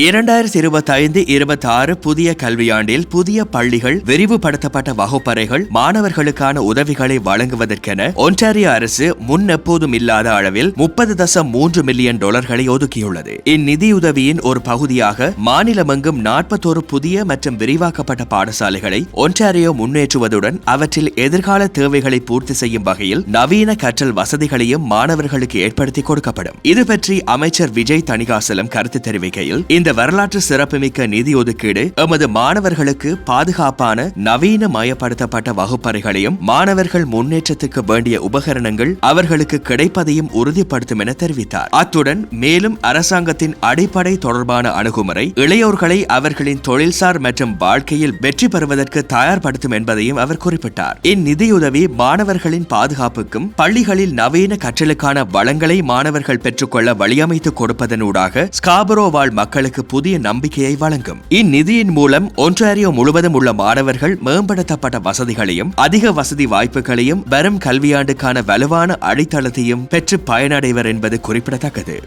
இரண்டாயிரத்தி இருபத்தி ஐந்து இருபத்தி ஆறு புதிய கல்வியாண்டில் புதிய பள்ளிகள் விரிவுபடுத்தப்பட்ட வகுப்பறைகள் மாணவர்களுக்கான உதவிகளை வழங்குவதற்கென ஒன்டாரியோ அரசு முன் எப்போதும் இல்லாத அளவில் முப்பது தசம் மூன்று மில்லியன் டாலர்களை ஒதுக்கியுள்ளது. இந்நிதியுதவியின் ஒரு பகுதியாக மாநிலமெங்கும் நாற்பத்தோரு புதிய மற்றும் விரிவாக்கப்பட்ட பாடசாலைகளை ஒன்டாரியோ முன்னேற்றுவதுடன் அவற்றில் எதிர்கால தேவைகளை பூர்த்தி செய்யும் வகையில் நவீன கற்றல் வசதிகளையும் மாணவர்களுக்கு ஏற்படுத்தி கொடுக்கப்படும். இது பற்றி அமைச்சர் விஜய் தணிகாசலம் கருத்து தெரிவிக்கையில் இந்த வரலாற்று சிறப்புமிக்க நிதி ஒதுக்கீடு எமது மாணவர்களுக்கு பாதுகாப்பான நவீன மயப்படுத்தப்பட்ட வகுப்பறைகளையும் மாணவர்கள் முன்னேற்றத்துக்கு வேண்டிய உபகரணங்கள் அவர்களுக்கு கிடைப்பதையும் உறுதிப்படுத்தும் என தெரிவித்தார். அத்துடன் மேலும் அரசாங்கத்தின் அடிப்படை தொடர்பான அணுகுமுறை இளையோர்களை அவர்களின் தொழில்சார் மற்றும் வாழ்க்கையில் வெற்றி பெறுவதற்கு தயார்படுத்தும் என்பதையும் அவர் குறிப்பிட்டார். இந்நிதியுதவி மாணவர்களின் பாதுகாப்புக்கும் பள்ளிகளில் நவீன கற்றலுக்கான வளங்களை மாணவர்கள் பெற்றுக்கொள்ள வழியமைத்து கொடுப்பதனூடாக ஸ்காபரோ வாழ் மக்களுக்கு புதிய நம்பிக்கையை வழங்கும். இந்நிதியின் மூலம் ஒன்றாரியோ முழுவதும் உள்ள மாணவர்கள் மேம்படுத்தப்பட்ட வசதிகளையும் அதிக வசதி வாய்ப்புகளையும் வரும் கல்வியாண்டுக்கான வலுவான அடித்தளத்தையும் பெற்று பயனடைவர் என்பது குறிப்பிடத்தக்கது.